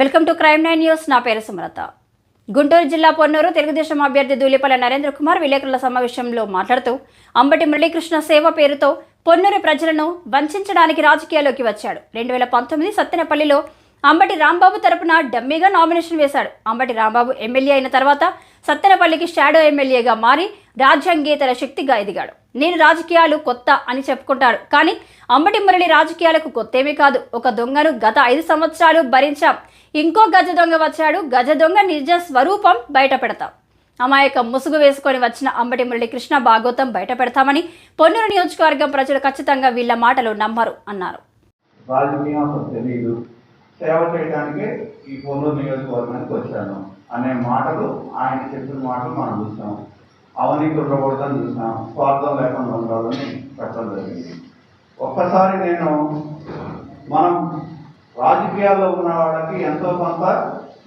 Welcome to crime nine news. నా పేరు సుమలత. గుంటూరు జిల్లా పొన్నూరు తెలుగుదేశం అభ్యర్థి దూలిపల్ల నరేంద్ర కుమార్ విలేకరుల సమావేశంలో మాట్లాడుతూ అంబటి మురళీకృష్ణ సేవ పేరుతో పొన్నూరు ప్రజలను వంచడానికి రాజకీయాల్లోకి వచ్చాడు. రెండు వేల పంతొమ్మిది సత్తెనపల్లిలో అంబటి రాంబాబు తరపున డమ్మీగా నామినేషన్ వేశాడు. అంబటి రాంబాబు ఎమ్మెల్యే అయిన తర్వాత సత్తెనపల్లికి షాడో ఎమ్మెల్యేగా మారి రాజ్యాంగేతర శక్తిగా ఎదిగాడు. నేను రాజకీయాలు కొత్త అని చెప్పుకుంటాడు. కానీ అంబటి మురళి రాజకీయాలకు కొత్తేమీ కాదు. ఒక దొంగను గత ఐదు సంవత్సరాలు భరించాం. ఇంకో గజ దొంగ వచ్చాడు. గజ దొంగ నిజ స్వరూపం బయట పెడతాం. అమాయక ముసుగు వేసుకొని వచ్చిన అంబటి మురళి కృష్ణ భాగవతం బయట పెడతామని పొన్నూరు నియోజకవర్గం ప్రజలు ఖచ్చితంగా వీళ్ళ మాటలు నమ్మరు అన్నారు. తెలియదు. సేవ చేయడానికే ఈ పొన్నూరు నియోజకవర్గానికి వచ్చాను అనే మాటలు ఆయన చెప్పిన మాటలు మనం చూస్తాం. అవన్నీ కుట్రకూడదని చూసాం స్వార్థం లేకుండా ఉండాలని పెట్టడం జరిగింది. ఒక్కసారి నేను మనం రాజకీయాల్లో ఉన్న వాళ్ళకి ఎంతో కొంత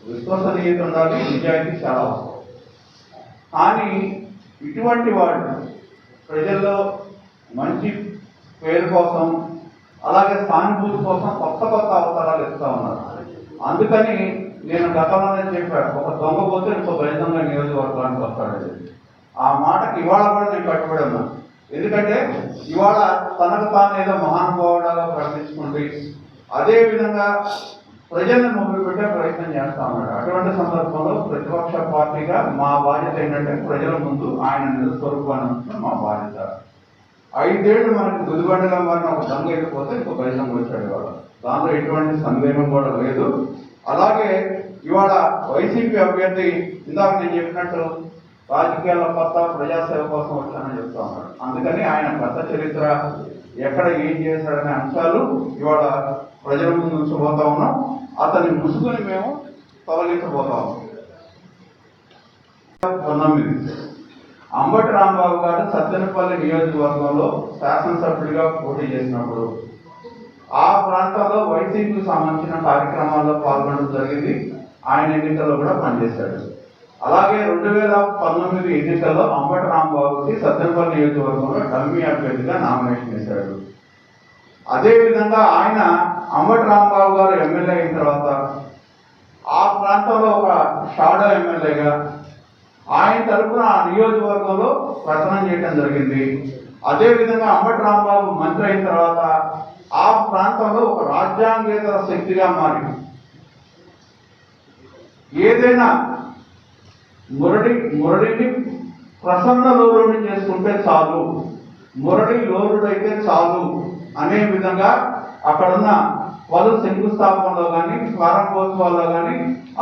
విశ్వసనీయత ఉండాలి నిజాయితీ చాలా అవసరం. కానీ ఇటువంటి వాళ్ళు ప్రజల్లో మంచి పేరు కోసం అలాగే సానుభూతి కోసం కొత్త కొత్త అవతారాలు ఇస్తూ ఉన్నారు. అందుకని నేను గతంలోనే చెప్పాను ఒక దొంగ పోతే ఇంకో బలితంగా నియోజకవర్గానికి వస్తాడు ఆ మాటకి ఇవాళ కూడా నేను కట్టుబడి ఎందుకంటే ఇవాళ తనకు తాను ఏదో మహానుభావుడాగా ప్రకటించుకుంటే అదే విధంగా ప్రజలను మొదలుపెట్టే ప్రయత్నం చేస్తా ఉన్నాడు. అటువంటి సందర్భంలో ప్రతిపక్ష పార్టీగా మా బాధ్యత ఏంటంటే ప్రజల ముందు ఆయన నిజస్వరూపాన్ని ఉంచడం మా బాధ్యత. ఐదేళ్ళు మనకు గుదిబండగా మారిన ఒక దొంగ వెళ్ళిపోతే ఇంకో ఫలితం వచ్చాడు ఇవాళ. దాంట్లో ఎటువంటి సందేహం కూడా లేదు. అలాగే ఇవాళ వైసీపీ అభ్యర్థి ఇందాక నేను చెప్పినట్టు రాజకీయాల కొత్త ప్రజాసేవ కోసం వచ్చానని చెప్తా ఉన్నాడు. అందుకని ఆయన కొత్త చరిత్ర ఎక్కడ ఏం చేశాడనే అంశాలు ఇవాళ ప్రజల ముందు ఉంచబోతా ఉన్నాం. అతని ముసుగుని మేము తొలగించబోతా ఉన్నాం. పంతొమ్మిది అంబటి రాంబాబు గారు సత్తెనపల్లి నియోజకవర్గంలో శాసనసభ్యుడిగా పోటీ చేసినప్పుడు ఆ ప్రాంతంలో వైసీపీకి సంబంధించిన కార్యక్రమాల్లో పాల్గొనడం జరిగింది. ఆయన ఎన్నికల్లో కూడా పనిచేశాడు. అలాగే రెండు వేల పంతొమ్మిది ఎన్నికల్లో అంబటి రాంబాబుకి సత్తెనపల్లి నియోజకవర్గంలో డమ్మీ అభ్యర్థిగా నామినేషన్ వేశాడు. అదేవిధంగా ఆయన అంబటి రాంబాబు గారు ఎమ్మెల్యే అయిన తర్వాత ఆ ప్రాంతంలో ఒక షాడో ఎమ్మెల్యేగా ఆయన తరఫున ఆ నియోజకవర్గంలో ప్రసన్నం చేయడం జరిగింది. అదేవిధంగా అంబటి రాంబాబు మంత్రి అయిన తర్వాత ఆ ప్రాంతంలో ఒక రాజ్యాంగేతర శక్తిగా మారింది ఏదైనా మురడి మురడిని ప్రసన్న లోరుని చేసుకుంటే చాలు. మురడి లోరుడైతే చాలు అనే విధంగా అక్కడున్న వాళ్ళు శంకుస్థాపనలో కానీ ప్రారంభోత్సవాల్లో కానీ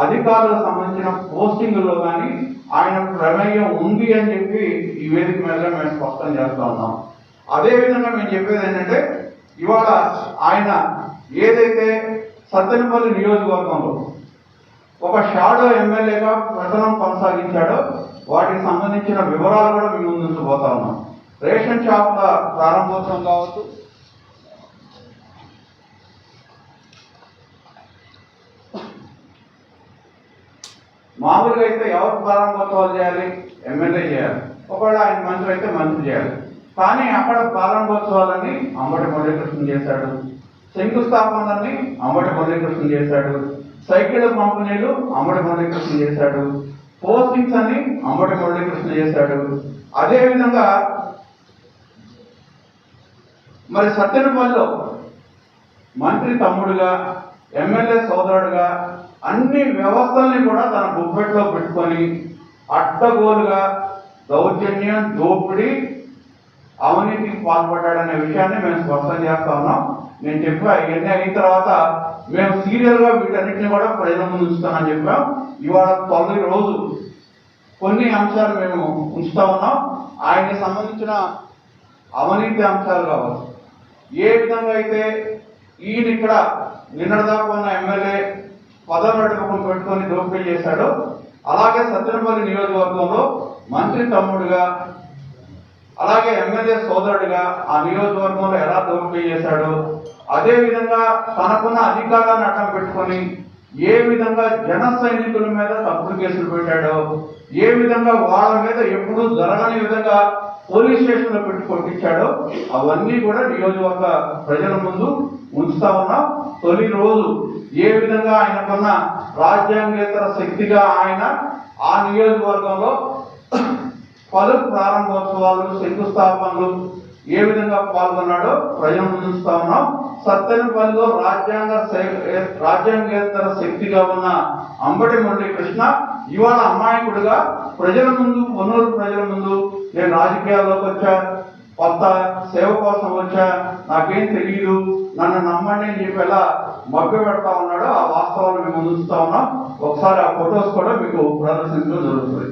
అధికారులకు సంబంధించిన పోస్టింగ్లో కానీ ఆయన ప్రమేయం ఉంది అని చెప్పి ఈ వేదిక మీద మేము స్పష్టం చేస్తూ ఉన్నాం. అదేవిధంగా మేము చెప్పేది ఏంటంటే ఇవాళ ఆయన ఏదైతే సత్తెనపల్లి నియోజకవర్గంలో ఒక షాడో ఎమ్మెల్యేగా ప్రసనం కొనసాగించాడో. వాటికి సంబంధించిన వివరాలు కూడా మేము ముందు ఉంచబోతా ఉన్నాం. రేషన్ షాపుల ప్రారంభోత్సవం కావచ్చు. మామూలుగా అయితే ఎవరు ప్రారంభోత్సవాలు చేయాలి? ఎమ్మెల్యే చేయాలి. ఒకవేళ ఆయన మంత్రి అయితే మంత్రి చేయాలి. కానీ అక్కడ ప్రారంభోత్సవాలని అంబటి మురళీకృష్ణ చేశాడు. శంకుస్థాపనలన్నీ అంబటి మురళీకృష్ణ చేశాడు. సైకిల్ పంపిణీలు అమ్మడి మురళీకృష్ణ చేశాడు. పోస్టింగ్స్ అని అమ్మడి మురళీకృష్ణ చేశాడు. అదేవిధంగా మరి సత్యనపల్లిలో మంత్రి తమ్ముడుగా ఎమ్మెల్యే సోదరుడుగా అన్ని వ్యవస్థల్ని కూడా తన బుబ్బెట్లో పెట్టుకొని అడ్డగోలుగా దౌర్జన్యం దోపిడీ అవినీతికి పాల్పడ్డాడనే విషయాన్ని మేము స్పష్టం చేస్తా ఉన్నాం. నేను చెప్పా ఇవన్నీ అయిన తర్వాత మేము సీరియల్గా వీటన్నిటిని కూడా ప్రజల ముందు ఉంచుతామని చెప్పాం. ఇవాళ తొమ్మిది రోజు కొన్ని అంశాలు మేము ఉంచుతా ఉన్నాం. ఆయనకి సంబంధించిన అవినీతి అంశాలు కావచ్చు. ఏ విధంగా అయితే ఈయన ఇక్కడ నిన్నటిదాకా ఉన్న ఎమ్మెల్యే పదవి నడుపుకుని పెట్టుకొని దోపిడీ చేశాడో అలాగే సత్యనపల్లి నియోజకవర్గంలో మంత్రి తమ్ముడుగా అలాగే ఎమ్మెల్యే సోదరుడిగా ఆ నియోజకవర్గంలో ఎలా దోపిడీ చేశాడో అదే విధంగా తనకున్న అధికారాన్ని అడ్డం పెట్టుకొని ఏ విధంగా జన సైనికుల మీద తప్పుడు కేసులు పెట్టాడో ఏ విధంగా వాళ్ళ మీద ఎప్పుడూ జరగని విధంగా పోలీస్ స్టేషన్లో పెట్టి కొట్టించాడో అవన్నీ కూడా నియోజకవర్గ ప్రజల ముందు ఉంచుతా ఉన్నాం. తొలి రోజు ఏ విధంగా ఆయనకున్న రాజ్యాంగేతర శక్తిగా ఆయన ఆ నియోజకవర్గంలో పలు ప్రారంభోత్సవాలు శంకుస్థాపనలు ఏ విధంగా పాల్గొన్నాడో ప్రజల ముందు ఉన్నాం. సత్తెనపల్లిలో రాజ్యాంగ రాజ్యాంగేతర శక్తిగా ఉన్న అంబటి మురళి కృష్ణ ఇవాళ అమాయకుడిగా ప్రజల ముందు పొన్నూరు ప్రజల ముందు నేను రాజకీయాల్లోకి వచ్చా కొత్త సేవ కోసం వచ్చా నాకేం తెలియదు నన్ను నమ్మండి అని చెప్పి ఎలా మభ్య పెడతా ఉన్నాడో ఆ వాస్తవాలు మేము ముందు ఉన్నాం. ఒకసారి ఆ ఫొటోస్ కూడా మీకు ప్రదర్శించడం జరుగుతుంది.